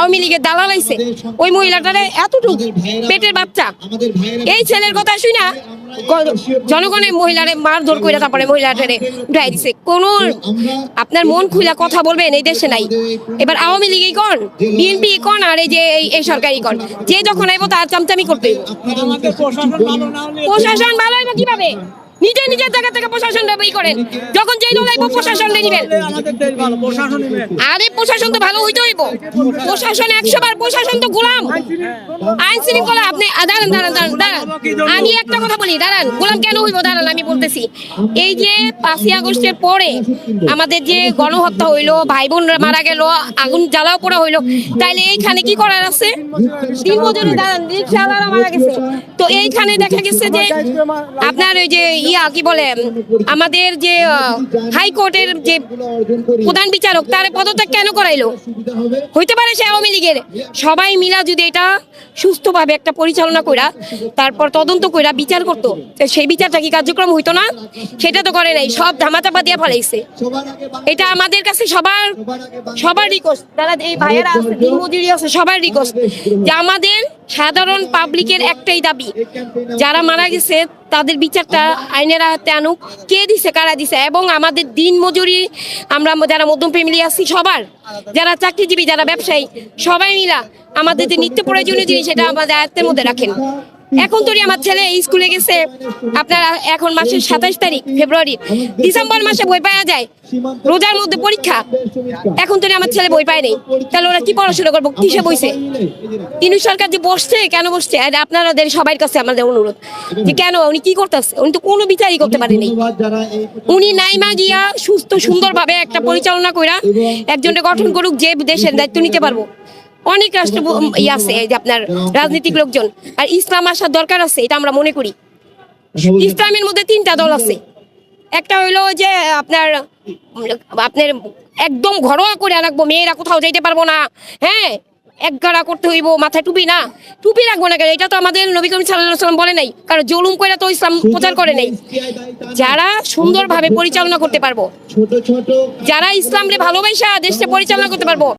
আওয়ামী লীগের দালাল আইছে। ওই মহিলাটারে এতটুকু পেটের বাচ্চা। এই ছেলের কথা শুই না জনগণের মহিলারে মারধর করে তারপরে মহিলাটারে উঠাই দিছে কোন আপনার মন খুলে কথা বলবেন এই দেশে নাই। এবার আওয়ামী লীগই কন বিএনপি কন আর এই যে এই- সরকারি কন। যে যখন আইবো তার চামচামি করতে। হইবো। প্রশাসন ভালো না হলে প্রশাসন ভালো হইবো কীভাবে? নিজে নিজের জায়গা থেকে প্রশাসন ই করেন যখন যেই দল আইবো, প্রশাসন নিবেন আরে, প্রশাসন তো ভালো হইতে হইব। প্রশাসন একশো বার, প্রশাসন তো গোলাম। আইন শৃঙ্খলা, আপনি দাঁড়ান দাঁড়ান দাঁড়ান দাঁড়ান। আমি একটা কথা বলি, দাঁড়ান। গোলাম কেন হইব? দাঁড়ান, আমি বলতেছি। এই যে পাঁচই আগস্টের পরে আমাদের যে গণহত্যা হইল ভাই বোনরা মারা গেল, আগুন জ্বালাও পোড়া হইল, তাইলে এইখানে কি করার আছে? দাঁড়ান, রিক্সাওয়ালারা মারা গেছে। তো এইখানে দেখা গেছে যে আপনার ওই যে ইয়া কি বলে, আমাদের যে হাইকোর্টের যে প্রধান বিচারক, তার পদত্যাগ কেন করাইলো? হইতে পারে সে আওয়ামী লীগের। সবাই মিলা যদি এটা সুস্থভাবে একটা পরিচালনা কইরা, তারপর তদন্ত কইরা বিচার করতো সেই বিচারটা কি কার্যক্রম হইতো না? সেটা তো করে নাই, সব ধামাচাপা দিয়ে ফেলাইছে। এটা আমাদের কাছে সবার সবার রিকোয়েস্ট যারা এই ভাইয়েরা আছে, দিনমজুরি আছে, সবার রিকোয়েস্ট যে আমাদের সাধারণ পাবলিকের একটাই দাবি, যারা মারা গেছে তাদের বিচারটা আইনের হাতে আনুক। কে দিছে, কারা দিছে, এবং আমাদের দিন মজুরি, আমরা যারা মধ্যম ফ্যামিলি আছি সবার, যারা চাকরিজীবী, যারা ব্যবসায়ী, সবাই মিলা আমাদের যে নিত্য প্রয়োজনীয় জিনিস সেটা আমাদের আয়ত্তের মধ্যে রাখেন। এখন তোরই আমার ছেলে স্কুলে গেছে। আপনার এখন মাসের সাতাইশ তারিখ, ফেব্রুয়ারি, ডিসেম্বর মাসে বই পাওয়া যায়। রোজার মধ্যে পরীক্ষা। এখন তোরই আমার ছেলে বই পায় নেই। তাহলে ওরা কি পড়াশোনা করব? কিসে বইছে? তিনু সরকার যে বসছে, কেন বসছে? আর আপনাদের সবার কাছে আমাদের অনুরোধ যে কেন, উনি কি করতেছে? উনি তো কোনো বিচারই করতে পারেনি। উনি নাইমা গিয়া সুস্থ, সুন্দরভাবে একটা পরিচালনা কইরা একজনকে গঠন করুক, যে দেশের দায়িত্ব নিতে পারব। অনেক রাষ্ট্র ইয়ে আছে আপনার রাজনৈতিক লোকজন। আর ইসলাম আসার দরকার আছে, এটা আমরা মনে করি। ইসলামের মধ্যে তিনটা দল আছে। একটা হইল যে আপনার আপনার একদম ঘরোয়া করে রাখব, মেয়েরা কোথাও যাইতে পারব না। হ্যাঁ এক গাড়া করতে হইব, মাথায় টুপি না। টুপি রাখব না কেন? এটা তো আমাদের নবী করিম সাল্লাম বলে নাই। কারণ জুলুম করে তো ইসলাম প্রচার করে নাই। যারা সুন্দরভাবে পরিচালনা করতে পারব, যারা ইসলামকে ভালোবাসা, দেশকে পরিচালনা করতে পারব